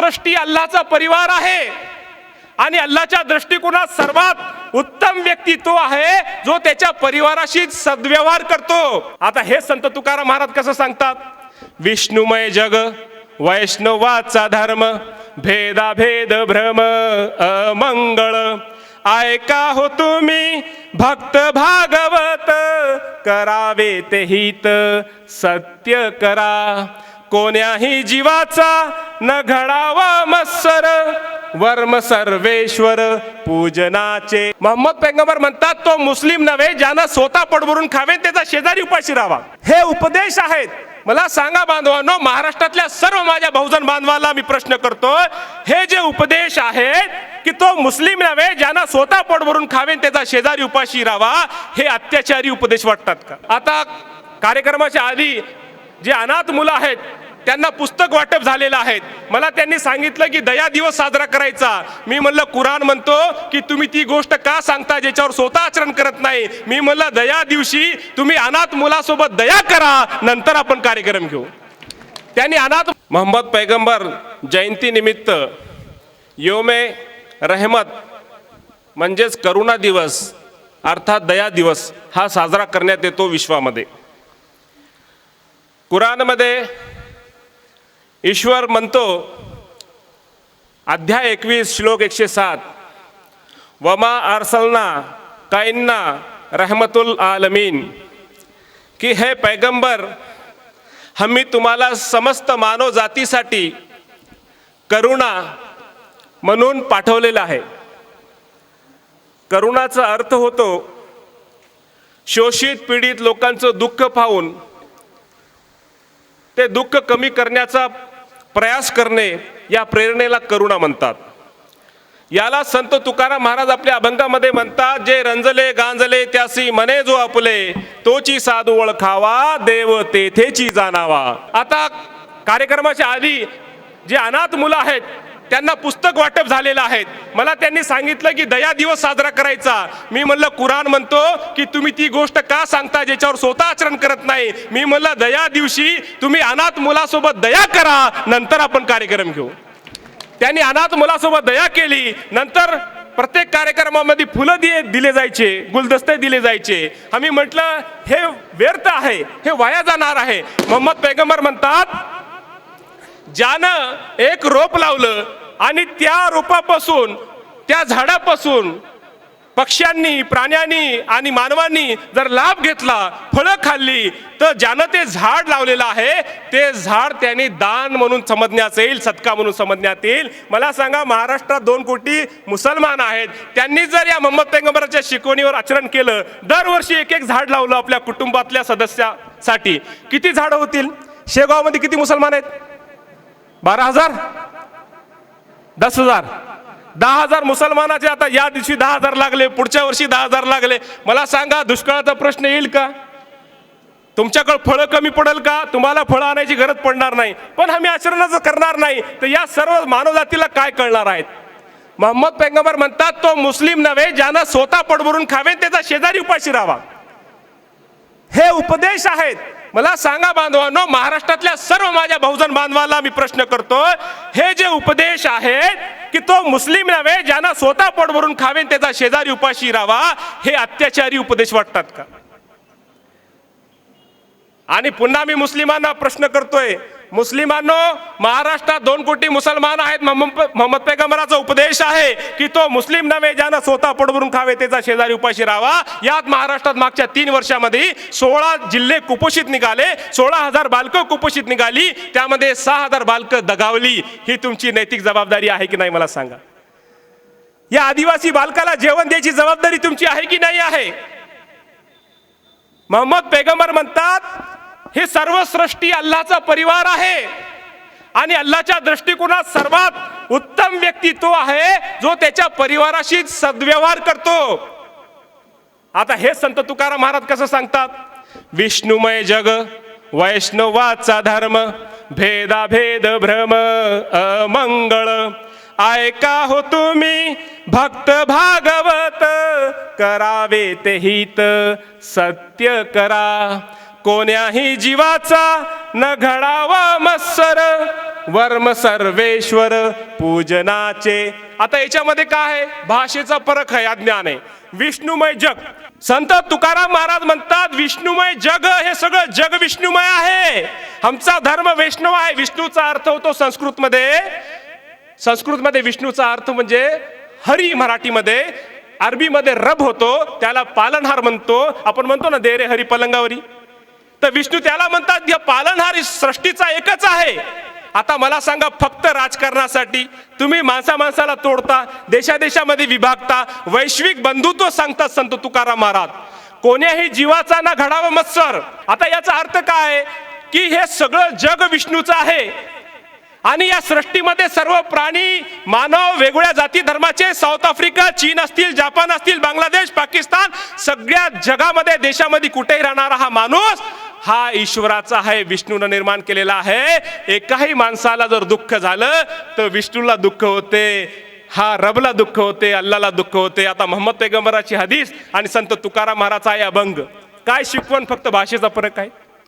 सृष्टी अल्लाचा परिवार आहे. आणि अल्लाच्या दृष्टिकोनात सर्वात उत्तम व्यक्ती तो आहे जो त्याच्या परिवाराशी सद्व्यवहार करतो. आता हे संत तुकाराम महाराज कसं सांगतात? विष्णुमय जग वैष्णवाचा धर्म भेदाभेद भ्रम अमंगळ. ऐका हो तुम्ही भक्त भागवत करावे ते हित सत्य करा. कोण्याही जीवाचा न घडावा मत्सर. वर्म सर्वेश्वर पूजनाचे. मोहम्मद पैगंबर म्हणतात तो मुस्लिम नव्हे ज्यानं स्वतः पडबरून खावे त्याचा शेजारी उपाशी राहावा. हे उपदेश आहेत. मला सांगा बांधवांनो महाराष्ट्रातल्या सर्व माझ्या बहुजन बांधवाला मी प्रश्न करतो हे जे उपदेश आहेत की तो मुस्लिम नव्हे ज्यांना स्वतः पोट भरून खावे त्याचा शेजारी उपाशी राहावा हे अत्याचारी उपदेश वाटतात का? आता कार्यक्रमाच्या आधी जे अनाथ मुलं आहेत त्यांना पुस्तक वाटप झालेलं आहे. मला त्यांनी सांगितलं की दया दिवस साजरा करायचा. मी म्हणलं कुराण म्हणतो की तुम्ही ती गोष्ट का सांगता ज्याच्यावर स्वतः आचरण करत नाही? मी म्हणलं दया दिवशी तुम्ही अनाथ मुलासोबत दया करा नंतर आपण कार्यक्रम घेऊ. त्यांनी अनाथ मोहम्मद पैगंबर जयंतीनिमित्त योमे रहमत म्हणजेच करुणा दिवस अर्थात दया दिवस हा साजरा करण्यात येतो विश्वामध्ये. कुराणमध्ये ईश्वर म्हणतो अध्याय एकवीस श्लोक एकशे सात वमा आरसलना काइन्ना रहमतुल आलमीन. की हे पैगंबर हमी तुम्हाला समस्त मानव जातीसाठी करुणा म्हणून पाठवलेलं आहे. करुणाचा अर्थ होतो शोषित पीडित लोकांचं दुःख पाहून ते दुःख कमी करण्याचा प्रयास करणे या प्रेरणेला करुणा म्हणतात. याला संत तुकाराम महाराज आपल्या अभंगामध्ये म्हणतात जे रंजले गांजले त्यासी मने जो आपले तोची साधू ओळखावा देव तेथेची जाणावा. आता कार्यक्रमाच्या आधी जे अनाथ मुलं आहेत त्यांना पुस्तक वाटप झालेलं आहे. मला त्यांनी सांगितलं की दया दिवस साजरा करायचा. मी म्हणलं कुराण म्हणतो की तुम्ही ती गोष्ट का सांगता ज्याच्यावर स्वतः आचरण करत नाही? मी म्हणलं दया दिवशी तुम्ही अनाथ मुलासोबत दया करा नंतर आपण कार्यक्रम घेऊ. त्यांनी अनाथ मुलासोबत दया केली. नंतर प्रत्येक कार्यक्रमामध्ये फुलं दिले दिले जायचे गुलदस्ते दिले जायचे. आम्ही म्हटलं हे व्यर्थ आहे हे वाया जाणार आहे. मोहम्मद पैगंबर म्हणतात ज्यानं एक रोप लावलं आणि त्या रोपापासून त्या झाडापासून पक्ष्यांनी प्राण्यांनी आणि मानवांनी जर लाभ घेतला फळं खाल्ली तर ज्यानं ते झाड लावलेलं आहे ते झाड त्यांनी दान म्हणून समजण्यात येईल सत्का म्हणून समजण्यात येईल. मला सांगा महाराष्ट्रात दोन कोटी मुसलमान आहेत. त्यांनी जर या मोहम्मद पैगंबराच्या शिकवणीवर आचरण केलं दरवर्षी एक एक झाड लावलं आपल्या कुटुंबातल्या सदस्यासाठी किती झाडं होतील? शेगावमध्ये किती मुसलमान आहेत? बारा हजार? दस हजार. दहा हजार मुसलमानाचे आता या दिवशी दहा हजार लागले पुढच्या वर्षी दहा हजार लागले. मला सांगा दुष्काळाचा प्रश्न येईल का? तुमच्याकडे फळं कमी पडेल का? तुम्हाला फळं आणायची गरज पडणार नाही. पण आम्ही आचरणच करणार नाही. तर या सर्व मानवजातीला काय कळणार आहेत? मोहम्मद पैगंबर म्हणतात तो मुस्लिम नव्हे ज्यानं स्वतः पडभरून खावे त्याचा शेजारी उपाशी राहावा. हे उपदेश आहेत. मला सांगा बांधवांनो महाराष्ट्रातल्या सर्व माझ्या बहुजन बांधवाला मी प्रश्न करतो हे जे उपदेश आहेत की तो मुस्लिम नव्हे ज्यांना स्वतः पोट भरून त्याचा शेजारी उपाशी राहावा हे अत्याचारी उपदेश वाटतात का? आणि पुन्हा मी मुस्लिमांना प्रश्न करतोय. मुस्लिमांनो महाराष्ट्रात दोन कोटी मुसलमान आहेत. मोहम्मद मोहम्मद पैगंबराचा उपदेश आहे की तो मुस्लिम नव्हे ज्यानं स्वतः पडभरून खावे त्याचा शेजारी उपाशी राहावा. यात महाराष्ट्रात मागच्या तीन वर्षामध्ये सोळा जिल्हे कुपोषित निघाले सोळा हजार बालकं कुपोषित निघाली त्यामध्ये सहा हजार बालकं दगावली. ही तुमची नैतिक जबाबदारी आहे की नाही मला सांगा. या आदिवासी बालकाला जेवण द्यायची जबाबदारी तुमची आहे की नाही आहे? मोहम्मद पैगंबर म्हणतात हे सर्व सृष्टी अल्लाचा परिवार आहे. आणि अल्लाच्या दृष्टिकोनात सर्वात उत्तम व्यक्ती तो आहे जो त्याच्या परिवाराशी सद्व्यवहार करतो. आता हे संत तुकाराम महाराज कसं सांगतात? विष्णुमय जग वैष्णवाचा धर्म भेदाभेद भ्रम अमंगळ. ऐका हो तुम्ही भक्त भागवत करावे ते हित सत्य करा. कोण्याही जीवाचा न घडावा मत्सर वर्म सर्वेश्वर पूजनाचे. आता याच्यामध्ये काय आहे? भाषेचा फरक आहे अज्ञान आहे. विष्णुमय जग. संत तुकाराम महाराज म्हणतात विष्णुमय जग हे सगळं जग विष्णुमय आहे. आमचा धर्म वैष्णव आहे. विष्णूचा अर्थ होतो संस्कृतमध्ये. संस्कृतमध्ये विष्णूचा अर्थ म्हणजे हरी मराठीमध्ये. अरबीमध्ये रब होतो त्याला पालनहार म्हणतो. आपण म्हणतो ना दे रे हरी पलंगावरी. तर विष्णू त्याला म्हणतात या पालनहार सृष्टीचा एकच आहे. आता मला सांगा फक्त राजकारणासाठी तुम्ही माणसा माणसाला तोडता देशादेशामध्ये विभागता वैश्विक बंधुत्व सांगतात संत तुकाराम महाराज. कोण्याही जीवाचा ना घडावा मत्सर. आता याचा अर्थ काय आहे? की हे सगळं जग विष्णूचं आहे. आणि या सृष्टीमध्ये सर्व प्राणी मानव वेगवेगळ्या जाती धर्माचे साऊथ आफ्रिका चीन असतील जपान असतील बांगलादेश पाकिस्तान सगळ्या जगामध्ये देशामध्ये कुठेही राहणारा हा माणूस हा ईश्वराचा आहे विष्णूनं निर्माण केलेला आहे. एकाही माणसाला जर दुःख झालं तर विष्णूला दुःख होते हा रबला दुःख होते अल्लाला दुःख होते. आता मोहम्मद पैगंबराची हदीस आणि संत तुकाराम महाराजचा आहे अभंग. काय शिकवण फक्त भाषेचा फरक आहे?